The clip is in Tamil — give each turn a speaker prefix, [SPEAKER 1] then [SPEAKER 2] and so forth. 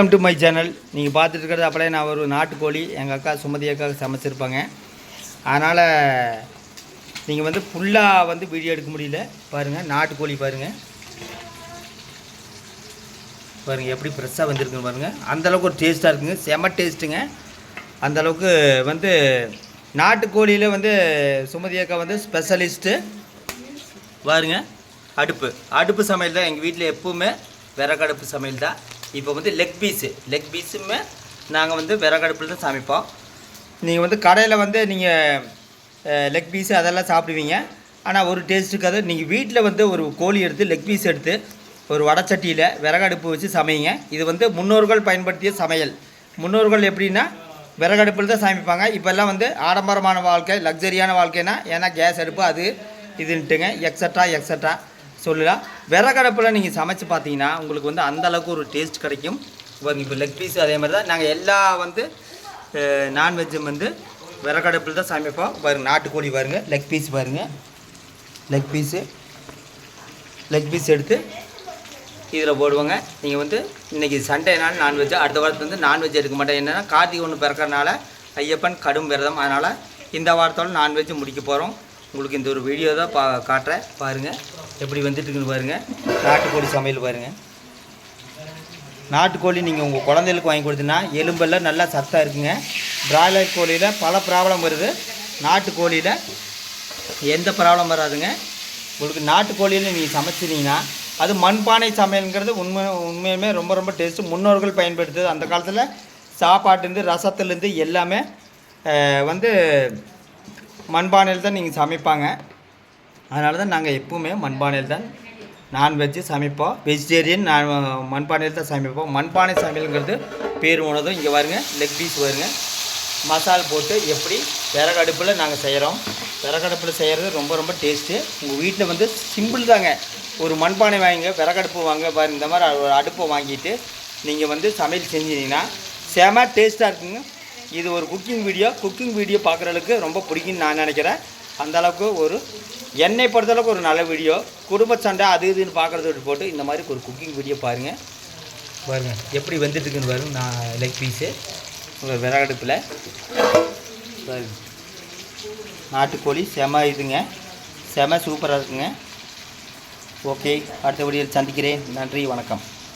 [SPEAKER 1] வெல்கம் டு மை சேனல் நீங்கள் பார்த்துட்டு இருக்கிறது அப்படியே நான் ஒரு நாட்டுக்கோழி. எங்கள் அக்கா சுமதி அக்கா சமைச்சிருப்பாங்க. அதனால் நீங்கள் வந்து ஃபுல்லாக வந்து வீடியோ எடுக்க முடியல. பாருங்கள் நாட்டுக்கோழி பாருங்கள் பாருங்கள் எப்படி ஃப்ரெஷ்ஷாக வந்திருக்குன்னு பாருங்கள் அந்தளவுக்கு ஒரு டேஸ்ட்டாக இருக்குங்க. செம டேஸ்ட்டுங்க அந்தளவுக்கு வந்து நாட்டுக்கோழியில் வந்து சுமதி அக்கா வந்து ஸ்பெஷலிஸ்ட்டு பாருங்க அடுப்பு. அடுப்பு சமையல் தான் எங்கள் வீட்டில் எப்போவுமே. விறகடுப்பு சமையல் தான். இப்போ வந்து லெக் பீஸு லெக் பீஸுமே நாங்கள் வந்து விறகடுப்பில் தான் சமைப்போம். நீங்கள் வந்து கடையில் வந்து நீங்கள் லெக் பீஸு அதெல்லாம் சாப்பிடுவீங்க. ஆனால் ஒரு டேஸ்ட்டுக்கு இருக்காது நீங்கள் வீட்டில் வந்து ஒரு கோழி எடுத்து லெக் பீஸ் எடுத்து ஒரு வடச்சட்டியில் விறகடுப்பு வச்சு சமைங்க. இது வந்து முன்னோர்கள் பயன்படுத்திய சமையல். முன்னோர்கள் எப்படின்னா விறகடுப்பில் தான் சமைப்பாங்க. இப்போல்லாம் வந்து ஆடம்பரமான வாழ்க்கை லக்ஸரியான வாழ்க்கைனா ஏன்னா கேஸ் அடுப்பு அது இதுன்ட்டுங்க. எக்ஸட்ரா எக்ஸட்ரா சொல்லலாம். விறகடுப்பில் நீங்கள் சமைச்சு பார்த்தீங்கன்னா உங்களுக்கு வந்து அந்த அளவுக்கு ஒரு டேஸ்ட் கிடைக்கும். இப்போ லெக் பீஸ் அதே மாதிரி தான். நாங்கள் எல்லா வந்து நான்வெஜ்ஜும் வந்து விறகடுப்பில் தான் சமைப்போம். பாருங்கள் நாட்டுக்கோழி பாருங்கள் லெக் பீஸ் பாருங்கள் லெக் பீஸு லெக் பீஸ் எடுத்து இதில் போடுவாங்க. நீங்கள் வந்து இன்றைக்கி சண்டேனால நாள் நான்வெஜ் அடுத்த வாரத்தில் வந்து நான்வெஜ் எடுக்க மாட்டேன் என்னென்னா கார்த்திகை ஒன்று பிறக்கறனால ஐயப்பன் கடும் விரதம். அதனால் இந்த வாரத்தோட நான்வெஜ் முடிக்க போகிறோம் உங்களுக்கு இந்த ஒரு வீடியோ தான் பா காட்டுறேன். பாருங்கள் எப்படி வந்துட்டுருக்குன்னு பாருங்கள் நாட்டுக்கோழி சமையல் பாருங்கள் நாட்டுக்கோழி நீங்கள் உங்கள் குழந்தைகளுக்கு வாங்கி கொடுத்தீங்கன்னா எலும்பெல்லாம் நல்லா சத்தாக இருக்குங்க. பிராய்லர் கோழியில் பல ப்ராப்ளம் வருது. நாட்டுக்கோழியில் எந்த ப்ராப்ளம் வராதுங்க. உங்களுக்கு நாட்டுக்கோழியில் நீங்கள் சமைச்சிங்கன்னா அது மண்பானை சமையலுங்கிறது உண்மை உண்மையுமே ரொம்ப ரொம்ப டேஸ்ட்டு முன்னோர்கள் பயன்படுத்துது அந்த காலத்தில் சாப்பாட்டுலேருந்து ரசத்துலேருந்து எல்லாமே வந்து மண்பானையில் தான் நீங்கள் சமைப்பாங்க. அதனால தான் நாங்கள் எப்பவுமே மண்பானையில் தான் நான்வெஜ்ஜு சமைப்போம். வெஜிடேரியன் நான் மண்பானையில் தான் சமைப்போம். மண்பானை சமையலுங்கிறது பேர் உணதும் இங்கே வருங்க லெக் பீஸ் வருங்க மசால் போட்டு எப்படி விறகடுப்பில் நாங்கள் செய்கிறோம். விறகடுப்பில் செய்கிறது ரொம்ப ரொம்ப டேஸ்ட்டு உங்கள் வீட்டில் வந்து சிம்பிள் தாங்க. ஒரு மண்பானை வாங்கிங்க விறகடுப்பு வாங்க பாருங்க இந்த மாதிரி ஒரு அடுப்பை வாங்கிட்டு நீங்கள் வந்து சமையல் செஞ்சீங்கன்னா செம டேஸ்ட்டாக இருக்குங்க. இது ஒரு குக்கிங் வீடியோ குக்கிங் வீடியோ பார்க்குறதுக்கு ரொம்ப பிடிக்கும்னு நான் நினைக்கிறேன். அந்த அளவுக்கு ஒரு என்னை பொறுத்தளவுக்கு ஒரு நல்ல வீடியோ குடும்ப சண்டை அது இதுன்னு பார்க்குறத விட்டு போட்டு இந்த மாதிரி ஒரு குக்கிங் வீடியோ பாருங்கள் பாருங்கள் எப்படி வந்துட்டு இருக்குன்னு பாருங்க நான் லெக் பீஸு உங்கள் விறகடுப்பில். பாருங்க. நாட்டுக்கோழி செம இதுங்க. செம சூப்பராக இருக்குங்க. ஓகே அடுத்த வீடியோவில் சந்திக்கிறேன். நன்றி வணக்கம்.